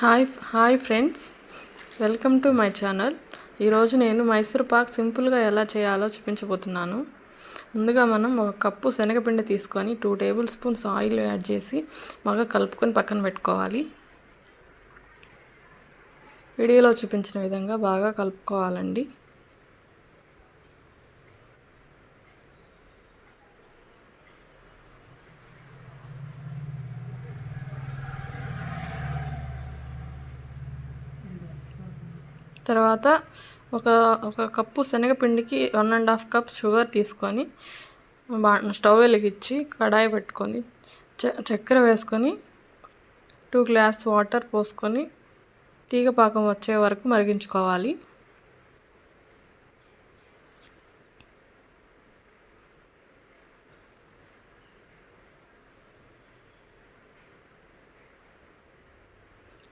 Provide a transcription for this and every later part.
Hi hi friends. Welcome to my channel. ఈరోజు నేను మైసూర్ పాక్ సింపుల్గా ఎలా చేయాలో చూపించబోతున్నాను. ముందుగా మనం ఒక కప్పు శనగపిండి తీసుకొని two tablespoons oil add చేసి బాగా కలుపుకొని పక్కన పెట్టుకోవాలి. వీడియోలో చూపించిన విధంగా బాగా కలుపుకోవాలండి. తర్వాత ఒక ఒక cup శనగపిండికి one and half cup sugar తీసుకొని బా స్టవ్ వెలిగించి కడాయి పెట్టుకొని చ చక్కెర వేసుకొని టూ గ్లాస్ వాటర్ పోసుకొని తీగ పాకం వచ్చే వరకు మరిగించుకోవాలి.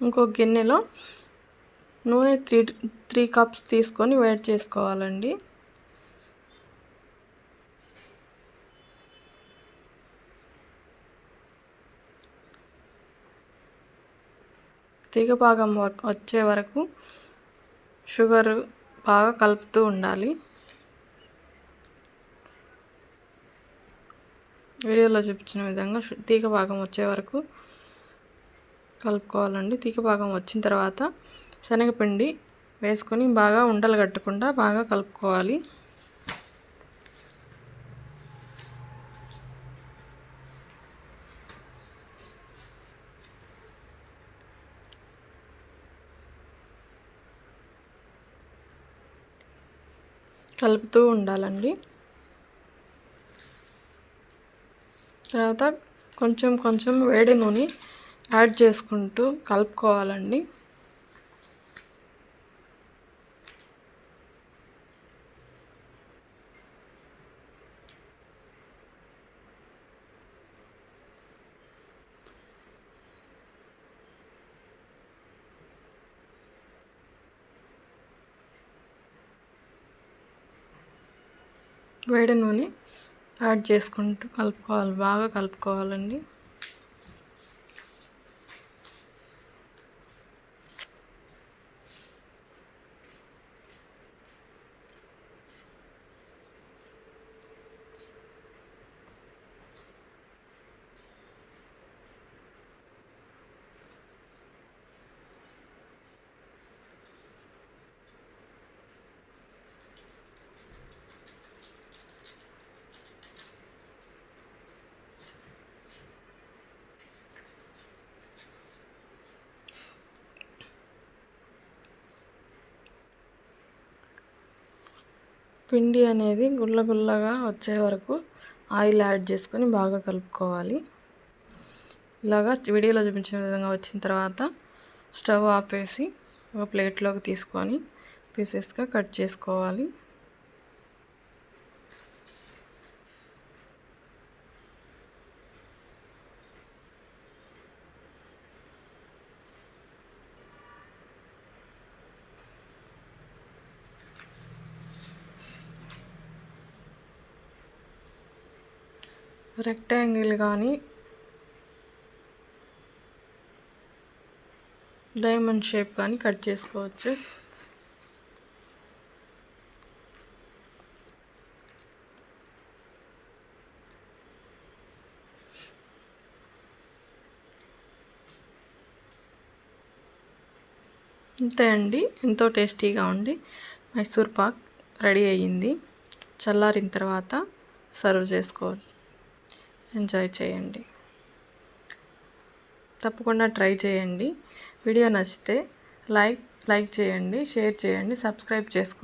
ఇంకో గిన్నెలో నూనె త్రీ త్రీ కప్స్ తీసుకొని వేడి చేసుకోవాలండి. తీగపాకం వచ్చే వరకు షుగర్ బాగా కలుపుతూ ఉండాలి. వీడియోలో చూపించిన విధంగా తీగ భాగం వచ్చే వరకు కలుపుకోవాలండి. తీగ భాగం వచ్చిన తర్వాత శనగపిండి వేసుకొని బాగా ఉండలు కట్టకుండా బాగా కలుపుకోవాలి. కలుపుతూ ఉండాలండి. తర్వాత కొంచెం కొంచెం వేడి నూనె యాడ్ చేసుకుంటూ కలుపుకోవాలండి. వేడి నూనె యాడ్ చేసుకుంటూ కలుపుకోవాలి బాగా కలుపుకోవాలండి. పిండి అనేది గుల్ల గుల్లగా వచ్చే వరకు ఆయిల్ యాడ్ చేసుకొని బాగా కలుపుకోవాలి. ఇలాగా వీడియోలో చూపించిన విధంగా వచ్చిన తర్వాత స్టవ్ ఆపేసి ఒక ప్లేట్లోకి తీసుకొని పీసెస్గా కట్ చేసుకోవాలి. రెక్టాంగిల్ కానీ డైమండ్ షేప్ కానీ కట్ చేసుకోవచ్చు. అంతే అండి. ఎంతో టేస్టీగా ఉండి మైసూర్ పాక్ రెడీ అయ్యింది. చల్లారిన తర్వాత సర్వ్ చేసుకోవాలి ఎంజాయ్ చేయండి. తప్పకుండా ట్రై చేయండి. వీడియో నచ్చితే లైక్ లైక్ చేయండి షేర్ చేయండి సబ్స్క్రైబ్ చేసుకోండి.